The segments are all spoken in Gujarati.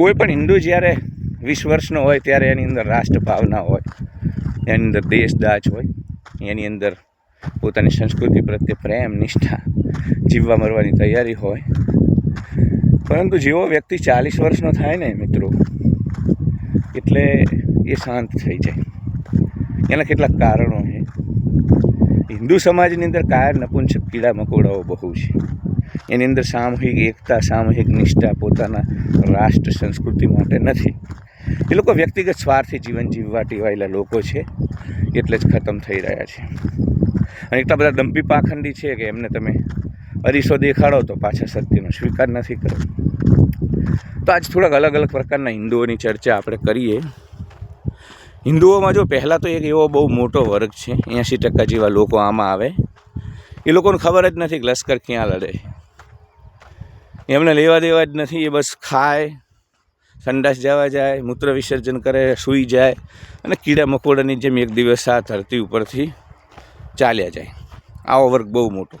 કોઈ પણ હિન્દુ જ્યારે વીસ વર્ષનો હોય ત્યારે એની અંદર રાષ્ટ્ર ભાવના હોય, એની અંદર દેશદાજ હોય, એની અંદર પોતાની સંસ્કૃતિ પ્રત્યે પ્રેમ, નિષ્ઠા જીવવા મરવાની તૈયારી હોય. પરંતુ જેવો વ્યક્તિ ચાલીસ વર્ષનો થાય ને મિત્રો, એટલે એ શાંત થઈ જાય. એના કેટલાક કારણો છે. હિન્દુ સમાજની અંદર કાયર, નપુંસક કીડા મકોડાઓ બહુ છે. એની અંદર સામૂહિક એકતા, સામૂહિક નિષ્ઠા પોતાના રાષ્ટ્ર સંસ્કૃતિ માટે નથી. એ લોકો વ્યક્તિગત સ્વાર્થી જીવન જીવવા ટેવાયેલા લોકો છે, એટલે જ ખતમ થઈ રહ્યા છે. અને એટલા બધા દંભી પાખંડી છે કે એમને તમે અરીસો દેખાડો તો પાછા સત્યનો સ્વીકાર નથી કરો. તો આજ થોડાક અલગ અલગ પ્રકારના હિન્દુઓની ચર્ચા આપણે કરીએ. હિન્દુઓમાં જો પહેલાં તો એક એવો બહુ મોટો વર્ગ છે, એંશી ટકા જેવા લોકો આમાં આવે. એ લોકોને ખબર જ નથી કે લશ્કર ક્યાં લડે. એમને લેવા દેવા જ નથી, એ બસ ખાય, સંડાસ જવા જાય, મૂત્ર વિસર્જન કરે, સૂઈ જાય અને કીડા મકોડાની જેમ એક દિવસ આ ધરતી ઉપરથી ચાલ્યા જાય. આવો વર્ગ બહુ મોટો.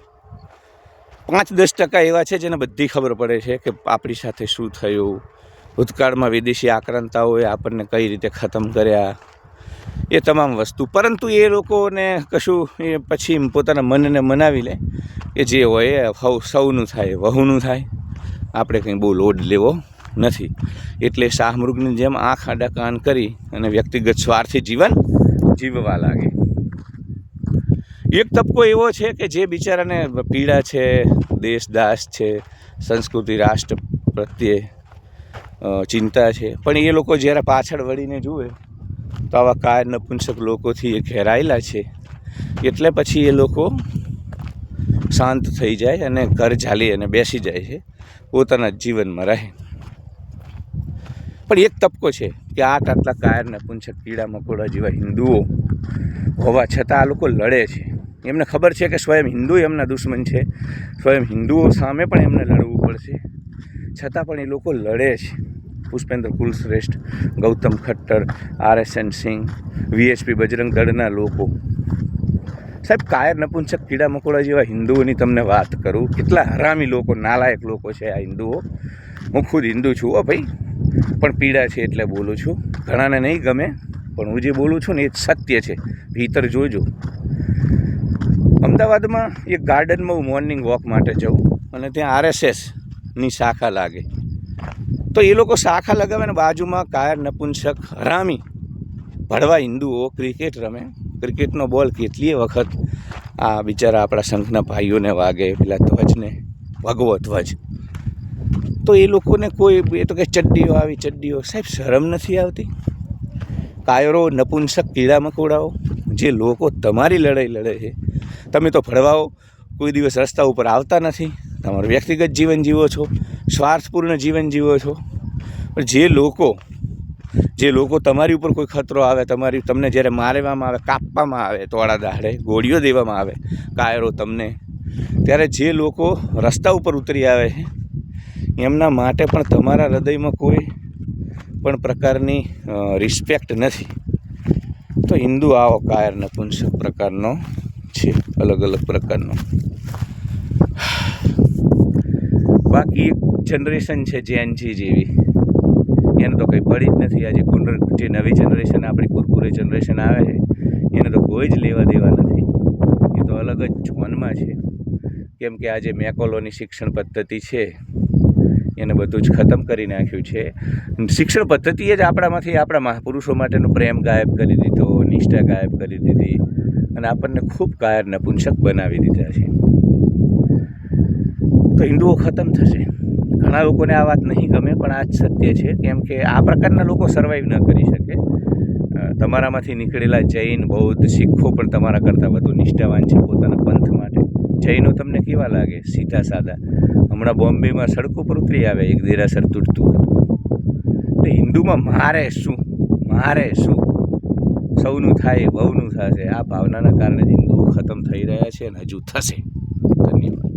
પાંચ દસ ટકા એવા છે જેને બધી ખબર પડે છે કે આપણી સાથે શું થયું, ભૂતકાળમાં વિદેશી આક્રાંતાઓએ આપણને કઈ રીતે ખતમ કર્યા, એ તમામ વસ્તુ. પરંતુ એ લોકોને કશું એ પછી પોતાના મનને મનાવી લે કે જે હોય એ સૌનું થાય, વહુનું થાય. આપણે કંઈ બહુ લોડ લેવો નથી. એટલે શાહમૃગની જેમ આંખ આડા કાન કરી અને વ્યક્તિગત સ્વાર્થી જીવન જીવવા લાગે. એક તબકો એવો છે કે જે બિચારાને પીડા છે દેશદાસ છે, સંસ્કૃતિ, રાષ્ટ્ર પ્રત્યે ચિંતા છે. પણ એ લોકો જ્યારે પાછળ વળીને જુએ, તો આવા કાય નપુંસક લોકોથી એ ઘેરાયેલા છે. એટલે પછી એ લોકો શાંત થઈ જાય અને ઘર ઝાલી અને બેસી જાય છે. પોતાના જીવનમાં રહે. પણ એક તબકો છે કે આટ આટલા કાયરને પૂંછક કીડા મકોડા જેવા હિન્દુઓ હોવા છતાં આ લોકો લડે છે. એમને ખબર છે કે સ્વયં હિન્દુ એમના દુશ્મન છે. સ્વયં હિન્દુઓ સામે પણ એમને લડવું પડશે. છતાં પણ એ લોકો લડે છે. Pushpendra Kulshreshtha, Gautam Khattar, R S N Singh VHP Bajrang દળના લોકો સાહેબ, કાયર નપુંસક કીડા મકોડા જેવા હિન્દુઓની તમને વાત કરું, કેટલા હરામી લોકો, નાલાયક લોકો છે આ હિન્દુઓ. હું ખુદ હિન્દુ છું હો ભાઈ, પણ પીડા છે એટલે બોલું છું. ઘણાને નહીં ગમે, પણ હું જે બોલું છું ને એ સત્ય છે. ભીતર જોજો. અમદાવાદમાં એક ગાર્ડનમાં હું મોર્નિંગ વોક માટે જાઉં, અને ત્યાં આરએસએસની શાખા લાગે. તો એ લોકો શાખા લગાવે ને બાજુમાં કાયર નપુંસક હરામી ભડવા હિન્દુઓ, ક્રિકેટ રમે. ક્રિકેટનો બોલ કેટલીય વખત આ બિચારા આપણા શંખના ભાઈઓને વાગે, પેલા ધ્વજને, ભગવો ધ્વજ. તો એ લોકોને કોઈ, એ તો કે ચડ્ડીઓ આવી, ચડ્ડીઓ. સાહેબ, શરમ નથી આવતી? કાયરો, નપુંસક કીડા મકોડાઓ જે લોકો તમારી લડાઈ લડે છે, તમે તો ભળવાઓ, કોઈ દિવસ રસ્તા ઉપર આવતા નથી. તમારું વ્યક્તિગત જીવન જીવો છો, સ્વાર્થપૂર્ણ જીવન જીવો છો. જે લોકો જે લોકો તમારી ઉપર કોઈ ખતરો આવે, તમારી તમને જ્યારે મારવામાં આવે, કાપવામાં આવે, તોડા દાડે, ગોળીઓ દેવામાં આવે, કાયરો તમને, ત્યારે જે લોકો રસ્તા ઉપર ઉતરી આવે છે, એમના માટે પણ તમારા હૃદયમાં કોઈ પણ પ્રકારની રિસ્પેક્ટ નથી. તો હિન્દુ આવો કાયર નપુંસક પ્રકારનો છે, અલગ અલગ પ્રકારનો. બાકી એક જનરેશન છે જેનજી જેવી. એને તો કંઈ પડી જ નથી. આજે કુંડર જે નવી જનરેશન આપણી કુરકુરે જનરેશન આવે છે, એને તો કોઈ જ લેવા દેવા નથી. એ તો અલગ જ જોનમાં છે. કેમ કે આજે મેકોલોની શિક્ષણ પદ્ધતિ છે, એને બધું જ ખતમ કરી નાખ્યું છે. શિક્ષણ પદ્ધતિએ જ આપણામાંથી આપણા મહાપુરુષો માટેનો પ્રેમ ગાયબ કરી દીધો, નિષ્ઠા ગાયબ કરી દીધી અને આપણને ખૂબ કાયર નપુંસક બનાવી દીધા છે. તો હિન્દુઓ ખતમ થશે. ઘણા લોકોને આ વાત નહીં ગમે, પણ આ જ સત્ય છે. કેમ કે આ પ્રકારના લોકો સર્વાઈવ ન કરી શકે. તમારામાંથી નીકળેલા જૈન, બૌદ્ધ, શીખો પણ તમારા કરતાં વધુ નિષ્ઠાવાન છે પોતાના પંથ માટે. જૈનો તમને કેવા લાગે? સીધા સાદા. હમણાં બોમ્બેમાં સડકો પર ઉતરી આવે એક દેરાસર તૂટતું એટલે હિન્દુમાં મારે શું? મારે શું? સૌનું થાય બહુનું થશે. આ ભાવનાના કારણે જ હિન્દુઓ ખતમ થઈ રહ્યા છે અને હજુ થશે. ધન્યવાદ.